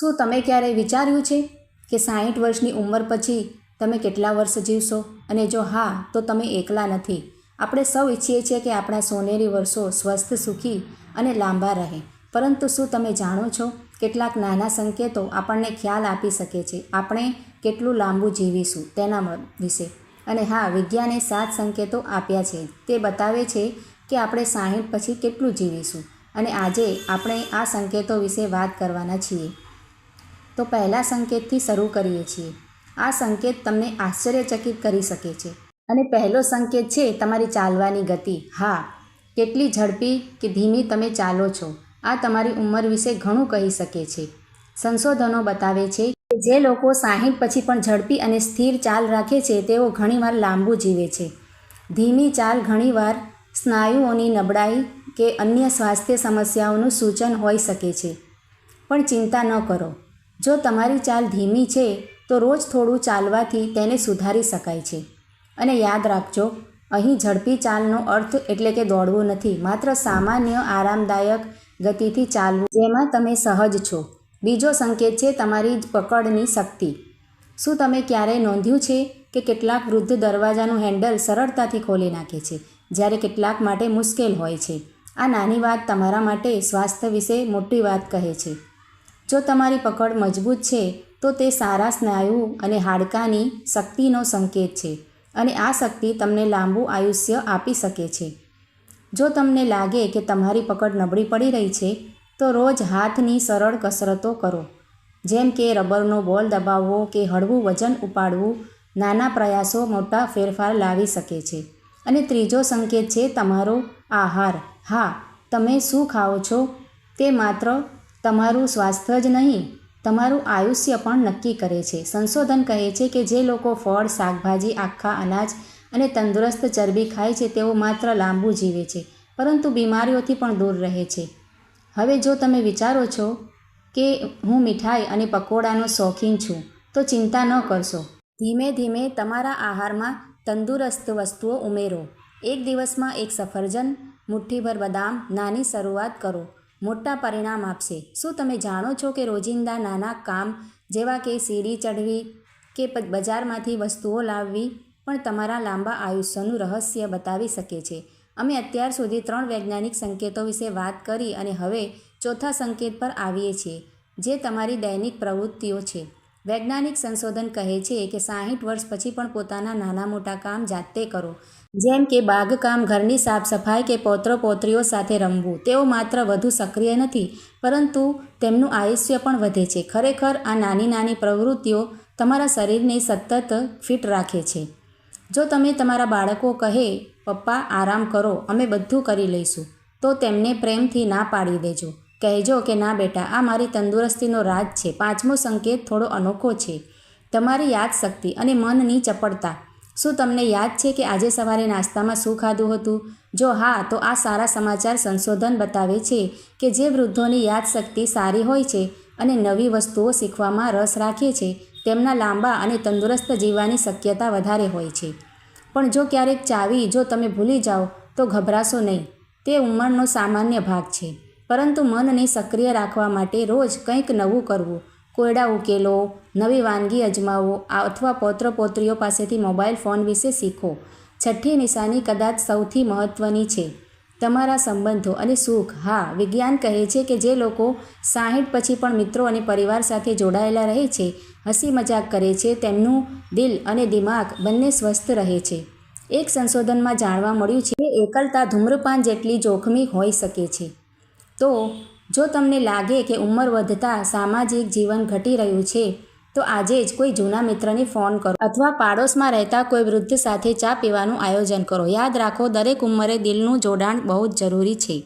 શું તમે ક્યારેય વિચાર્યું છે કે સાહીઠ વર્ષની ઉંમર પછી તમે કેટલા વર્ષ જીવશો? અને જો હા, તો તમે એકલા નથી. આપણે સૌ ઈચ્છીએ છીએ કે આપણા સોનેરી વર્ષો સ્વસ્થ, સુખી અને લાંબા રહે. પરંતુ શું તમે જાણો છો કેટલાક નાના સંકેતો આપણને ખ્યાલ આપી શકે છે? આપણે કેટલું લાંબુ જીવીશું તેના વિશે. અને હા, વિજ્ઞાને સાત સંકેતો આપ્યા છે. તે બતાવે છે કે આપણે સાહીઠ પછી કેટલું જીવીશું. અને આજે આપણે આ સંકેતો વિશે વાત કરવાના છીએ. તો પહેલા સંકેતથી શરૂ કરીએ છીએ. આ સંકેત તમને આશ્ચર્યચકિત કરી શકે છે. અને પહેલો સંકેત છે, તમારી ચાલવાની ગતિ. હા, કેટલી ઝડપી કે ધીમી તમે ચાલો છો. આ તમારી ઉંમર વિશે ઘણું કહી શકે છે. સંશોધનો બતાવે છે કે જે લોકો સાહીઠ પછી પણ ઝડપી અને સ્થિર ચાલ રાખે છે, તેઓ ઘણીવાર લાંબુ જીવે છે. ધીમી ચાલ ઘણીવાર સ્નાયુઓની નબળાઈ કે અન્ય સ્વાસ્થ્ય સમસ્યાઓનું સૂચન હોઈ શકે છે. પણ ચિંતા ન કરો. જો તમારી ચાલ ધીમી છે, તો રોજ થોડું ચાલવાથી તેને સુધારી શકાય છે. અને યાદ રાખજો, અહીં ઝડપી ચાલનો અર્થ એટલે કે દોડવું નથી, માત્ર સામાન્ય આરામદાયક ગતિથી ચાલવું જેમાં તમે સહજ છો. બીજો સંકેત છે તમારી પકડની શક્તિ. શું તમે ક્યારેય નોંધ્યું છે કે કેટલાક વૃદ્ધ દરવાજાનું હેન્ડલ સરળતાથી ખોલી નાખે છે, જ્યારે કેટલાક માટે મુશ્કેલ હોય છે? આ નાની વાત તમારા માટે સ્વાસ્થ્ય વિશે મોટી વાત કહે છે. જો તમારી પકડ મજબૂત છે, તો તે સારા સ્નાયુ અને હાડકાની શક્તિનો સંકેત છે અને આ શક્તિ તમને લાંબુ આયુષ્ય આપી શકે છે. જો તમને લાગે કે તમારી પકડ નબળી પડી રહી છે, તો રોજ હાથની સરળ કસરતો કરો. જેમ કે રબરનો બોલ દબાવવો કે હળવું વજન ઉપાડવું, નાના પ્રયાસો મોટા ફેરફાર લાવી શકે છે. અને ત્રીજો સંકેત છે તમારો આહાર. હા, તમે શું ખાઓ છો? તે માત્ર તમારું સ્વાસ્થ્ય જ નહીં, તમારું આયુષ્ય પણ નક્કી કરે છે. સંશોધન કહે છે કે જે લોકો ફળ, શાકભાજી, આખા અનાજ અને તંદુરસ્ત ચરબી ખાય છે, તેઓ માત્ર લાંબુ જીવે છે, પરંતુ બીમારીઓથી પણ દૂર રહે છે. હવે જો તમે વિચારો છો કે હું મીઠાઈ અને પકોડાનો શોખીન છું, તો ચિંતા ન કરશો. ધીમે ધીમે તમારા આહારમાં તંદુરસ્ત વસ્તુઓ ઉમેરો. એક દિવસમાં એક સફરજન, મુઠ્ઠીભર બદામ, નાની શરૂઆત કરો. મોટા પરિણામ આપશે. શું તમે જાણો છો કે રોજિંદા નાના કામ જેવા કે સીડી ચઢવી કે બજારમાંથી વસ્તુઓ લાવવી પણ તમારા લાંબા આયુષ્યનું રહસ્ય બતાવી શકે છે? અમે અત્યાર સુધી ત્રણ વૈજ્ઞાનિક સંકેતો વિશે વાત કરી અને હવે ચોથા સંકેત પર આવીએ છીએ, જે તમારી દૈનિક પ્રવૃત્તિઓ છે. વૈજ્ઞાનિક સંશોધન કહે છે કે સાહીઠ વર્ષ પછી પણ પોતાના નાના મોટા કામ જાતે કરો. જેમ કે બાગકામ, ઘરની સાફ સફાઈ કે પૌત્ર પૌત્રીઓ સાથે રમવું. તેઓ માત્ર વધુ સક્રિય નથી, પરંતુ તેમનું આયુષ્ય પણ વધે છે. ખરેખર, આ નાની નાની પ્રવૃત્તિઓ તમારા શરીરને સતત ફિટ રાખે છે. જો તમે તમારા બાળકો કહે, પપ્પા, આરામ કરો, અમે બધું કરી લઈશું, તો તેમને પ્રેમથી ના પાડી દેજો. કહેજો કે ના બેટા, આ મારી તંદુરસ્તીનો રાજ છે. પાંચમો સંકેત થોડો અનોખો છે. તમારી યાદશક્તિ અને મનની ચપળતા. શું તમને યાદ છે કે આજે સવારે નાસ્તામાં શું ખાધું હતું? જો હા, તો આ સારા સમાચાર સંશોધન બતાવે છે કે જે વૃદ્ધોની યાદશક્તિ સારી હોય છે અને નવી વસ્તુઓ શીખવામાં રસ રાખે છે, તેમના લાંબા અને તંદુરસ્ત જીવવાની શક્યતા વધારે હોય છે. પણ જો ક્યારેક ચાવી જો તમે ભૂલી જાઓ, તો ગભરાશો નહીં. તે ઉંમરનો સામાન્ય ભાગ છે. પરંતુ મનને સક્રિય રાખવા માટે રોજ કંઈક નવું કરવું. કોયડા ઉકેલો, નવી વાનગી અજમાવો અથવા પૌત્ર પૌત્રીઓ પાસેથી મોબાઈલ ફોન વિશે શીખો. છઠ્ઠી નિશાની કદાચ સૌથી મહત્ત્વની છે. તમારા સંબંધો અને સુખ. હા, વિજ્ઞાન કહે છે કે જે લોકો સાહીઠ પછી પણ મિત્રો અને પરિવાર સાથે જોડાયેલા રહે છે, હસી મજાક કરે છે, તેમનું દિલ અને દિમાગ બંને સ્વસ્થ રહે છે. એક સંશોધનમાં જાણવા મળ્યું છે કે એકલતા ધૂમ્રપાન જેટલી જોખમી હોઈ શકે છે. તો જો તમને લાગે કે ઉંમર વધતા સામાજિક જીવન ઘટી રહ્યું છે, તો આજે જ કોઈ જૂના મિત્રને ફોન કરો અથવા પાડોશમાં રહેતા કોઈ વૃદ્ધ સાથે ચા પીવાનું આયોજન કરો. યાદ રાખો, દરેક ઉંમરે દિલનું જોડાણ બહુ જ જરૂરી છે.